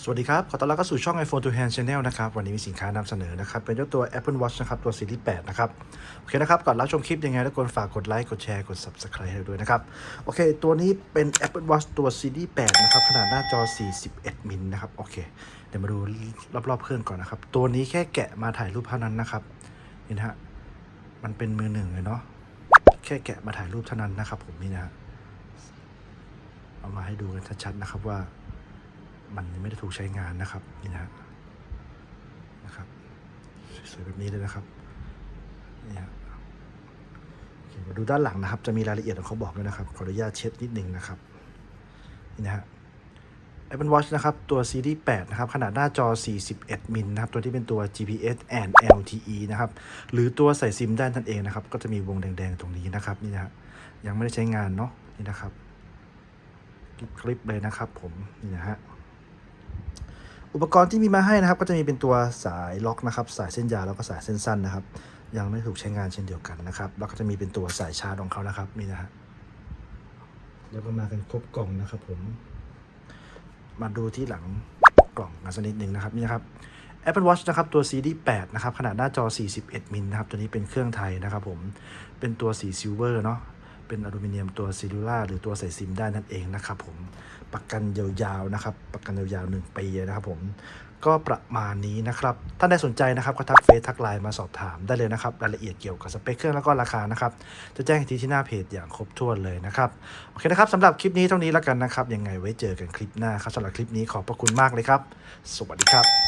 สวัสดีครับ ขอต้อนรับเข้าสู่ช่อง iPhone to Hand Channel นะครับ วันนี้มีสินค้านำเสนอนะครับ เป็นเจ้าตัว Apple Watch นะครับ ตัวซีรีส์8นะครับ โอเคนะครับ ก่อนรับชมคลิปยังไงทุกคนฝากกดไลค์ กดแชร์ กด Subscribe ให้ด้วยนะครับ โอเค ตัวนี้เป็น Apple Watch ตัวซีรีส์8นะครับ ขนาดหน้าจอ 41 มิลนะครับ โอเค เดี๋ยวมาดูรอบๆเครื่องก่อนนะครับ ตัวนี้แค่แกะมาถ่ายรูปเท่านั้นนะครับ นี่นะฮะ มันเป็นมือหนึ่งเลยเนาะ แค่แกะมาถ่ายรูปเท่านั้นนะครับ ผมนี่นะฮะเอามาให้ดูกันชัดๆนะครับว่า มันไม่ได้ถูกใช้งานนะครับนี่นะนะครับสวยๆแบบนี้เลยนะครับนี่ฮะมาดูด้านหลังนะครับ จะมีรายละเอียดของเขาบอกด้วยนะครับ ขออนุญาตเช็ดนิดหนึ่งนะครับนี่นะฮะ Apple Watch นะครับ ตัวซีรีส์8นะครับ ขนาดหน้าจอ 41 มิลนะครับ ตัวที่เป็นตัว GPS and LTE นะครับ หรือตัวใส่ซิมได้นั่นเองนะครับ ก็จะมีวงแดง ๆ ตรงนี้นะครับ นี่นะฮะ ยังไม่ได้ใช้งานเนาะ นี่นะครับ คลิปเลยนะครับผม นี่นะฮะ อุปกรณ์ที่มีมาให้นะครับ ก็จะมีเป็นตัวสายล็อกนะครับ สายเส้นยาวแล้วก็สายเส้นสั้นนะครับ ยังไม่ถูกใช้งานเช่นเดียวกันนะครับ แล้วก็จะมีเป็นตัวสายชาร์จของเขานะครับนี่นะฮะแล้วก็มากันครบกล่องนะครับ ผม มาดูที่หลังกล่องกันสักนิดหนึ่งนะครับนี่นะครับ Apple Watch นะครับตัวซีรีส์8นะครับ ขนาดหน้าจอ 41 มิลนะครับ ตัวนี้เป็นเครื่องไทยนะครับผมเป็นตัวสีซิลเวอร์เนาะ เป็นอลูมิเนียมตัวซิลูล่าหรือตัวใส่ซิมได้นั่นเองนะครับผมประกันยาวๆนะครับ ประกันยาวๆ1ปีนะครับผมก็ประมาณนี้นะครับท่านใดสนใจนะครับก็ทักเฟซทักไลน์มาสอบถามได้เลยนะครับรายละเอียดเกี่ยวกับสเปคเครื่องแล้วก็ราคานะครับจะแจ้งอีกทีที่หน้าเพจอย่างครบถ้วนเลยนะครับโอเคนะครับสำหรับคลิปนี้เท่านี้แล้วกันนะครับยังไงไว้เจอกันคลิปหน้าครับสำหรับคลิปนี้ขอบพระคุณมากเลยครับ สวัสดีครับ